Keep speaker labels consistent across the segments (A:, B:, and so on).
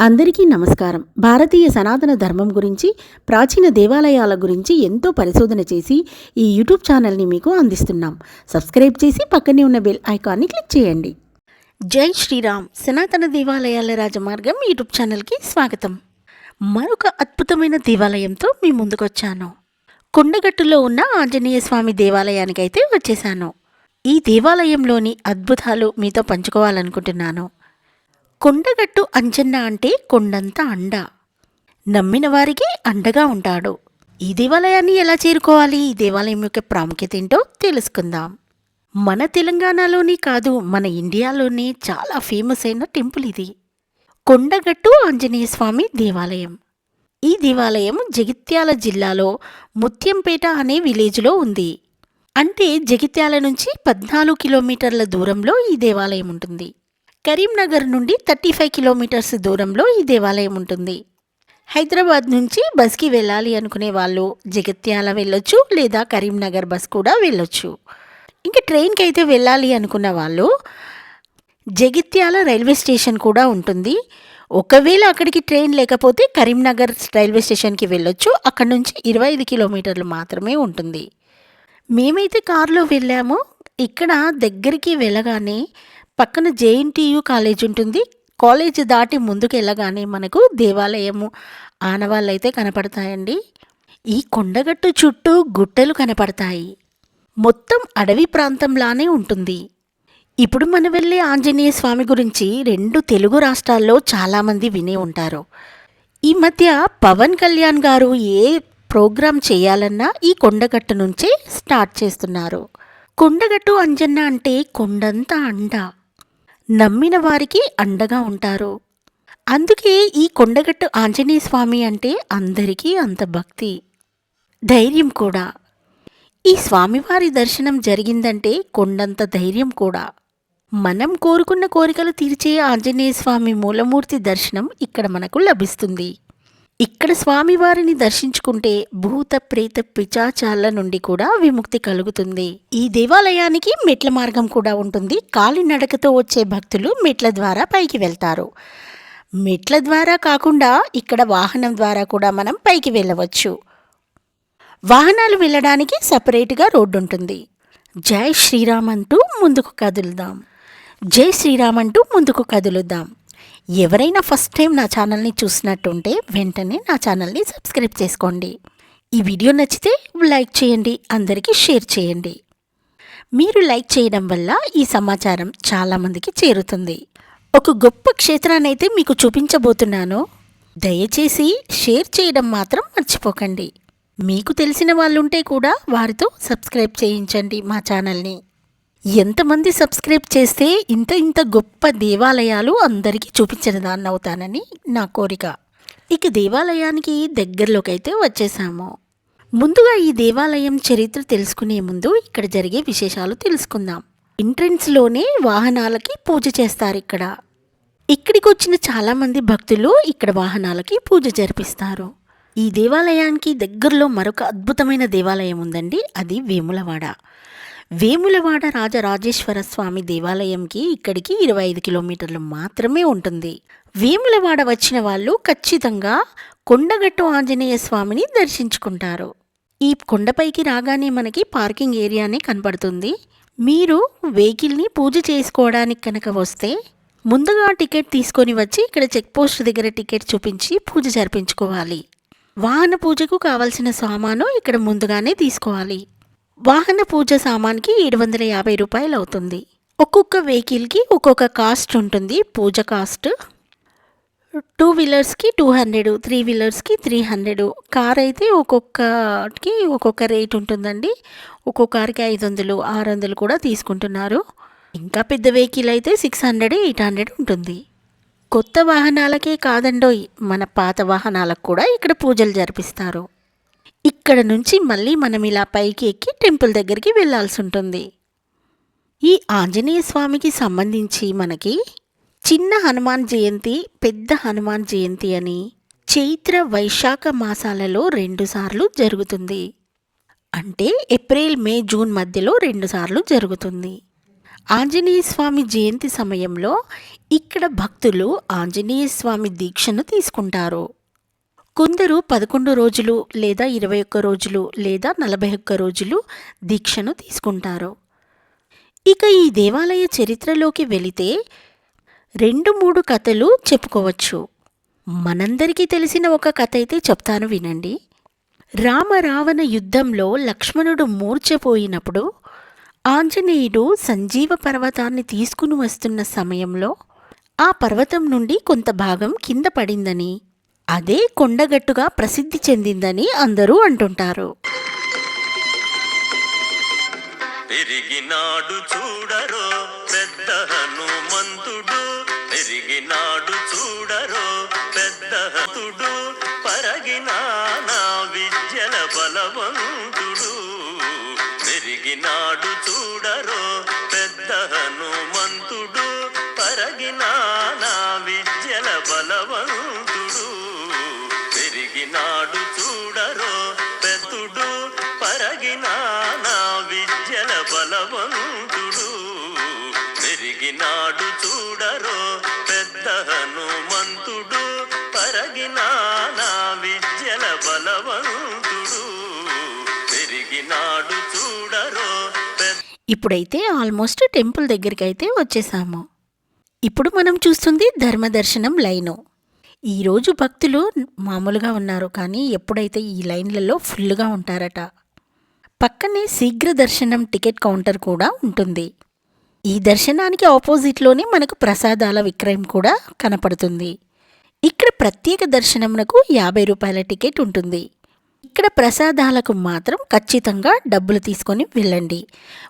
A: అందరికీ నమస్కారం. భారతీయ సనాతన ధర్మం గురించి ప్రాచీన దేవాలయాల గురించి ఎంతో పరిశోధన చేసి ఈ యూట్యూబ్ ఛానల్ని మీకు అందిస్తున్నాం. సబ్స్క్రైబ్ చేసి పక్కనే ఉన్న బెల్ ఐకాన్ని క్లిక్ చేయండి. జై శ్రీరామ్. సనాతన దేవాలయాల రాజమార్గం యూట్యూబ్ ఛానల్కి స్వాగతం. మరొక అద్భుతమైన దేవాలయంతో మీ ముందుకొచ్చాను. కొండగట్టులో ఉన్న ఆంజనేయ స్వామి దేవాలయానికి అయితే వచ్చేసాను. ఈ దేవాలయంలోని అద్భుతాలు మీతో పంచుకోవాలనుకుంటున్నాను. కొండగట్టు అంజన్న అంటే కొండంత అండ. నమ్మిన వారికి అండగా ఉంటాడు. ఈ దేవాలయాన్ని ఎలా చేరుకోవాలి? ఈ దేవాలయం యొక్క ప్రాముఖ్యత ఏంటో తెలుసుకుందాం. మన తెలంగాణలోనే కాదు మన ఇండియాలోనే చాలా ఫేమస్ అయిన టెంపుల్ ఇది. కొండగట్టు ఆంజనేయ స్వామి దేవాలయం. ఈ దేవాలయం జగిత్యాల జిల్లాలో ముత్యంపేట అనే విలేజ్లో ఉంది. అంటే జగిత్యాల నుంచి పద్నాలుగు కిలోమీటర్ల దూరంలో ఈ దేవాలయం ఉంటుంది. కరీంనగర్ నుండి థర్టీ ఫైవ్ కిలోమీటర్స్ దూరంలో ఈ దేవాలయం ఉంటుంది. హైదరాబాద్ నుంచి బస్కి వెళ్ళాలి అనుకునే వాళ్ళు జగిత్యాల వెళ్ళొచ్చు లేదా కరీంనగర్ బస్ కూడా వెళ్ళొచ్చు. ఇంకా ట్రైన్కి అయితే వెళ్ళాలి అనుకున్న వాళ్ళు జగిత్యాల రైల్వే స్టేషన్ కూడా ఉంటుంది. ఒకవేళ అక్కడికి ట్రైన్ లేకపోతే కరీంనగర్ రైల్వే స్టేషన్కి వెళ్ళొచ్చు. అక్కడ నుంచి ఇరవై ఐదు కిలోమీటర్లు మాత్రమే ఉంటుంది. మేమైతే కారులో వెళ్ళాము. ఇక్కడ దగ్గరికి వెళ్ళగానే పక్కన జేఎన్టీయు కాలేజ్ ఉంటుంది. కాలేజ్ దాటి ముందుకు వెళ్ళగానే మనకు దేవాలయము ఆనవాళ్ళు అయితే కనపడతాయండి. ఈ కొండగట్టు చుట్టూ గుట్టలు కనపడతాయి. మొత్తం అడవి ప్రాంతంలానే ఉంటుంది. ఇప్పుడు మనం వెళ్ళే ఆంజనేయ స్వామి గురించి రెండు తెలుగు రాష్ట్రాల్లో చాలామంది వినే ఉంటారు. ఈ మధ్య పవన్ కళ్యాణ్ గారు ఏ ప్రోగ్రాం చేయాలన్నా ఈ కొండగట్టు నుంచే స్టార్ట్ చేస్తున్నారు. కొండగట్టు అంజన్న అంటే కొండంత అండ. నమ్మిన వారికి అండగా ఉంటారు. అందుకే ఈ కొండగట్టు ఆంజనేయ స్వామి అంటే అందరికీ అంత భక్తి. ధైర్యం కూడా. ఈ స్వామివారి దర్శనం జరిగిందంటే కొండంత ధైర్యం కూడా. మనం కోరుకున్న కోరికలు తీర్చే ఆంజనేయ స్వామి మూలమూర్తి దర్శనం ఇక్కడ మనకు లభిస్తుంది. ఇక్కడ స్వామివారిని దర్శించుకుంటే భూత ప్రేత పిచాచాల నుండి కూడా విముక్తి కలుగుతుంది. ఈ దేవాలయానికి మెట్ల మార్గం కూడా ఉంటుంది. కాలినడకతో వచ్చే భక్తులు మెట్ల ద్వారా పైకి వెళ్తారు. మెట్ల ద్వారా కాకుండా ఇక్కడ వాహనం ద్వారా కూడా మనం పైకి వెళ్ళవచ్చు. వాహనాలు వెళ్ళడానికి సపరేట్గా రోడ్డు ఉంటుంది. జై శ్రీరామ్ అంటూ ముందుకు కదులుదాం. జై శ్రీరామ్ అంటూ ముందుకు కదులుదాం. ఎవరైనా ఫస్ట్ టైం నా ఛానల్ని చూసినట్టుంటే వెంటనే నా ఛానల్ని సబ్స్క్రైబ్ చేసుకోండి. ఈ వీడియో నచ్చితే లైక్ చేయండి అందరికీ షేర్ చేయండి. మీరు లైక్ చేయడం వల్ల ఈ సమాచారం చాలామందికి చేరుతుంది. ఒక గొప్ప క్షేత్రాన్ని అయితే మీకు చూపించబోతున్నాను. దయచేసి షేర్ చేయడం మాత్రం మర్చిపోకండి. మీకు తెలిసిన వాళ్ళుంటే కూడా వారితో సబ్స్క్రైబ్ చేయించండి మా ఛానల్ని ఎంతమంది సబ్స్క్రైబ్ చేస్తే ఇంత ఇంత గొప్ప దేవాలయాలు అందరికీ చూపించిన దాన్ని అవుతానని నా కోరిక. ఇక దేవాలయానికి దగ్గరలోకి అయితే వచ్చేసాము. ముందుగా ఈ దేవాలయం చరిత్ర తెలుసుకునే ముందు ఇక్కడ జరిగే విశేషాలు తెలుసుకుందాం. ఎంట్రన్స్లోనే వాహనాలకి పూజ చేస్తారు ఇక్కడ. ఇక్కడికి వచ్చిన చాలామంది భక్తులు ఇక్కడ వాహనాలకి పూజ జరిపిస్తారు. ఈ దేవాలయానికి దగ్గరలో మరొక అద్భుతమైన దేవాలయం ఉందండి అది వేములవాడ. వేములవాడ రాజరాజేశ్వర స్వామి దేవాలయంకి ఇక్కడికి ఇరవై ఐదు కిలోమీటర్లు మాత్రమే ఉంటుంది. వేములవాడ వచ్చిన వాళ్ళు ఖచ్చితంగా కొండగట్టు ఆంజనేయ స్వామిని దర్శించుకుంటారు. ఈ కొండపైకి రాగానే మనకి పార్కింగ్ ఏరియానే కనపడుతుంది మీరు వెహికల్ని పూజ చేసుకోవడానికి కనుక వస్తే ముందుగా టికెట్ తీసుకొని వచ్చి ఇక్కడ చెక్ పోస్ట్ దగ్గర టికెట్ చూపించి పూజ జరిపించుకోవాలి. వాహన పూజకు కావలసిన సామాను ఇక్కడ ముందుగానే తీసుకోవాలి. వాహన పూజ సామాన్కి ఏడు వందల యాభై రూపాయలు అవుతుంది. ఒక్కొక్క వెహికల్కి ఒక్కొక్క కాస్ట్ ఉంటుంది. పూజ కాస్ట్ టూ వీలర్స్కి టూ హండ్రెడ్ త్రీ వీలర్స్కి త్రీ హండ్రెడ్. కార్ అయితే ఒక్కొక్కకి ఒక్కొక్క రేట్ ఉంటుందండి. ఒక్కొక్క కార్కి ఐదు వందలు ఆరు వందలు కూడా తీసుకుంటున్నారు. ఇంకా పెద్ద వెహికల్ అయితే సిక్స్ హండ్రెడ్ ఎయిట్ హండ్రెడ్ ఉంటుంది. కొత్త వాహనాలకే కాదండోయ్ మన పాత వాహనాలకు కూడా ఇక్కడ పూజలు జరిపిస్తారు. ఇక్కడ నుంచి మళ్ళీ మనం ఇలా పైకి ఎక్కి టెంపుల్ దగ్గరికి వెళ్ళాల్సి ఉంటుంది. ఈ ఆంజనేయ స్వామికి సంబంధించి మనకి చిన్న హనుమాన్ జయంతి పెద్ద హనుమాన్ జయంతి అని చైత్ర వైశాఖ మాసాలలో రెండుసార్లు జరుగుతుంది. అంటే ఏప్రిల్ మే జూన్ మధ్యలో రెండుసార్లు జరుగుతుంది. ఆంజనేయ స్వామి జయంతి సమయంలో ఇక్కడ భక్తులు ఆంజనేయ స్వామి దీక్షను తీసుకుంటారు. కొందరు పదకొండు రోజులు లేదా ఇరవై ఒక్క రోజులు లేదా నలభై ఒక్క రోజులు దీక్షను తీసుకుంటారు. ఇక ఈ దేవాలయ చరిత్రలోకి వెళితే రెండు మూడు కథలు చెప్పుకోవచ్చు. మనందరికీ తెలిసిన ఒక కథ అయితే చెప్తాను వినండి. రామరావణ యుద్ధంలో లక్ష్మణుడు మూర్చపోయినప్పుడు ఆంజనేయుడు సంజీవ పర్వతాన్ని తీసుకుని వస్తున్న సమయంలో ఆ పర్వతం నుండి కొంత భాగం కింద పడిందని అదే కొండగట్టుగా ప్రసిద్ధి చెందిందని అందరూ అంటుంటారు.
B: పెరిగినాడు చూడరో పెరిగినాడు చూడరో పెద్ద హనుమంతుడు పరగినా నా విద్యల బలవంతుడు. పెరిగినాడు చూడరో
A: ఇప్పుడైతే ఆల్మోస్ట్ టెంపుల్ దగ్గరికి అయితే వచ్చేసాము. ఇప్పుడు మనం చూస్తుంది ధర్మదర్శనం లైను. ఈరోజు భక్తులు మామూలుగా ఉన్నారు కానీ ఎప్పుడైతే ఈ లైన్లలో ఫుల్గా ఉంటారట. పక్కనే శీఘ్ర దర్శనం టికెట్ కౌంటర్ కూడా ఉంటుంది. ఈ దర్శనానికి ఆపోజిట్లోనే మనకు ప్రసాదాల విక్రయం కూడా కనపడుతుంది. ఇక్కడ ప్రత్యేక దర్శనమునకు యాభై రూపాయల టికెట్ ఉంటుంది. ఇక్కడ ప్రసాదాలకు మాత్రం ఖచ్చితంగా డబ్బులు తీసుకొని వెళ్ళండి.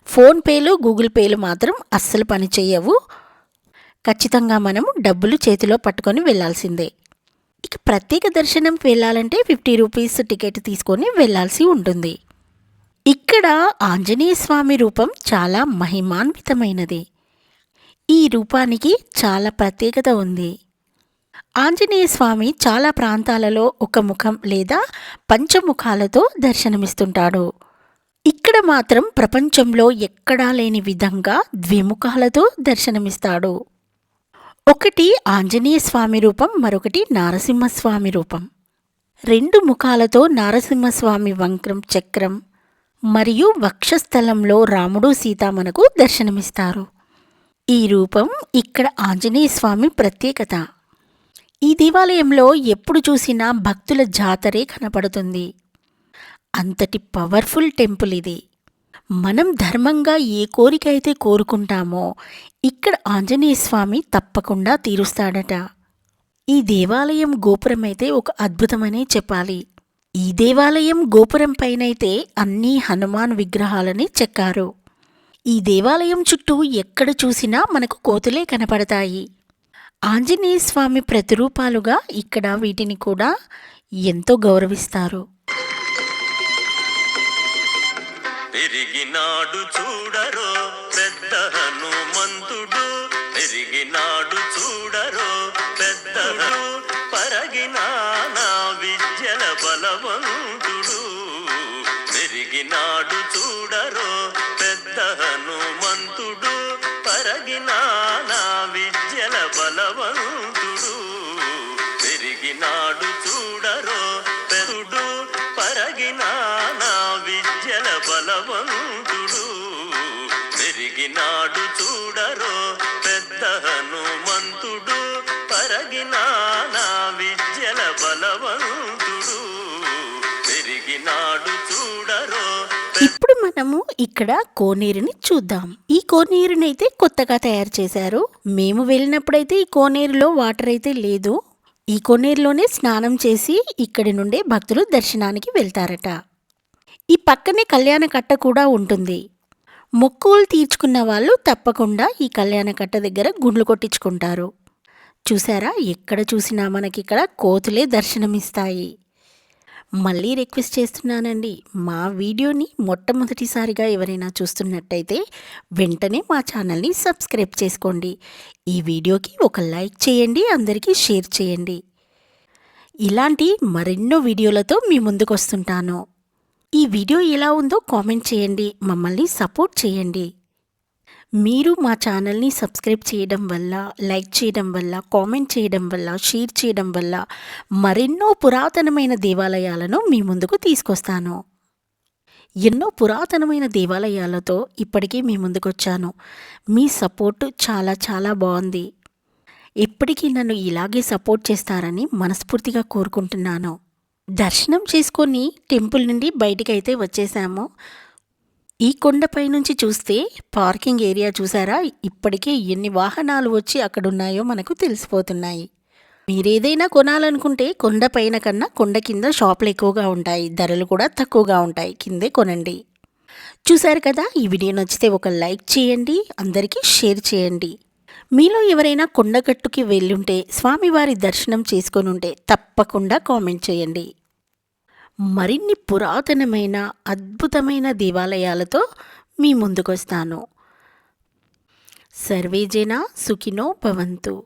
A: ఫోన్పేలు గూగుల్ పేలు మాత్రం అస్సలు పనిచేయవు ఖచ్చితంగా మనం డబ్బులు చేతిలో పట్టుకొని వెళ్ళాల్సిందే. ఇక ప్రత్యేక దర్శనం వెళ్ళాలంటే ఫిఫ్టీ రూపీస్ టికెట్ తీసుకొని వెళ్ళాల్సి ఉంటుంది. ఇక్కడ ఆంజనేయ స్వామి రూపం చాలా మహిమాన్వితమైనది. ఈ రూపానికి చాలా ప్రత్యేకత ఉంది. ఆంజనేయ స్వామి చాలా ప్రాంతాలలో ఒక ముఖం లేదా పంచముఖాలతో దర్శనమిస్తుంటాడు. ఇక్కడ మాత్రం ప్రపంచంలో ఎక్కడా లేని విధంగా ద్విముఖాలతో దర్శనమిస్తాడు. ఒకటి ఆంజనేయ స్వామి రూపం మరొకటి నారసింహస్వామి రూపం. రెండు ముఖాలతో నారసింహస్వామి వంక్రం చక్రం మరియు వక్షస్థలంలో రాముడు సీత మనకు దర్శనమిస్తారు. ఈ రూపం ఇక్కడ ఆంజనేయ స్వామి ప్రత్యేకత. ఈ దేవాలయంలో ఎప్పుడు చూసినా భక్తుల జాతరే కనపడుతుంది. అంతటి పవర్ఫుల్ టెంపుల్ ఇది. మనం ధర్మంగా ఏ కోరిక అయితే కోరుకుంటామో ఇక్కడ ఆంజనేయ స్వామి తప్పకుండా తీరుస్తాడట. ఈ దేవాలయం గోపురం అయితే ఒక అద్భుతమనే చెప్పాలి. ఈ దేవాలయం గోపురం పైనైతే అన్ని హనుమాన్ విగ్రహాలని చెక్కారు. ఈ దేవాలయం చుట్టూ ఎక్కడ చూసినా మనకు కోతులే కనపడతాయి. ఆంజనేయ స్వామి ప్రతిరూపాలుగా ఇక్కడ వీటిని కూడా ఎంతో గౌరవిస్తారు.
B: పెరిగినాడు చూడరో పెరిగినాడు చూడరో పెద్ద హనుమంతుడు పరగినాడు
A: ఇక్కడ కోనేరుని చూద్దాం. ఈ కోనేరుని అయితే కొత్తగా తయారు చేశారు. మేము వెళ్ళినప్పుడైతే ఈ కోనేరులో వాటర్ అయితే లేదు. ఈ కోనేరులోనే స్నానం చేసి ఇక్కడి నుండే భక్తులు దర్శనానికి వెళ్తారట. ఈ పక్కనే కళ్యాణ కట్ట కూడా ఉంటుంది. మొక్కులు తీర్చుకున్న వాళ్ళు తప్పకుండా ఈ కళ్యాణ కట్ట దగ్గర గుండ్లు కొట్టించుకుంటారు. చూసారా? ఎక్కడ చూసినా మనకి ఇక్కడ కోతులే దర్శనమిస్తాయి. మళ్ళీ రిక్వెస్ట్ చేస్తున్నానండి. మా వీడియోని మొట్టమొదటిసారిగా ఎవరైనా చూస్తున్నట్టయితే వెంటనే మా ఛానల్ని సబ్స్క్రైబ్ చేసుకోండి. ఈ వీడియోకి ఒక లైక్ చేయండి అందరికీ షేర్ చేయండి. ఇలాంటి మరెన్నో వీడియోలతో మీ ముందుకు వస్తుంటాను ఈ వీడియో ఎలా ఉందో కామెంట్ చేయండి. మమ్మల్ని సపోర్ట్ చేయండి. మీరు మా ఛానల్ని సబ్స్క్రైబ్ చేయడం వల్ల లైక్ చేయడం వల్ల కామెంట్ చేయడం వల్ల షేర్ చేయడం వల్ల మరెన్నో పురాతనమైన దేవాలయాలను మీ ముందుకు తీసుకొస్తాను. ఎన్నో పురాతనమైన దేవాలయాలతో ఇప్పటికీ మీ ముందుకొచ్చాను. మీ సపోర్ట్ చాలా చాలా బాగుంది. ఎప్పటికీ నన్ను ఇలాగే సపోర్ట్ చేస్తారని మనస్ఫూర్తిగా కోరుకుంటున్నాను. దర్శనం చేసుకొని టెంపుల్ నుండి బయటికైతే వచ్చేసాము. ఈ కొండపై నుంచి చూస్తే పార్కింగ్ ఏరియా చూసారా? ఇప్పటికే ఎన్ని వాహనాలు వచ్చి అక్కడ ఉన్నాయో మనకు తెలిసిపోతున్నాయి. మీరేదైనా కొనాలనుకుంటే కొండ పైన కన్నా కొండ కింద షాపులు ఎక్కువగా ఉంటాయి. ధరలు కూడా తక్కువగా ఉంటాయి. కిందే కొనండి. చూశారు కదా? ఈ వీడియో నచ్చితే ఒక లైక్ చేయండి. అందరికీ షేర్ చేయండి. మీలో ఎవరైనా కొండగట్టుకి వెళ్ళుంటే స్వామివారి దర్శనం చేసుకొని ఉంటే తప్పకుండా కామెంట్ చేయండి. మరిన్ని పురాతనమైన అద్భుతమైన దేవాలయాలతో మీ ముందుకొస్తాను. సర్వేజన సుఖినో భవంతు.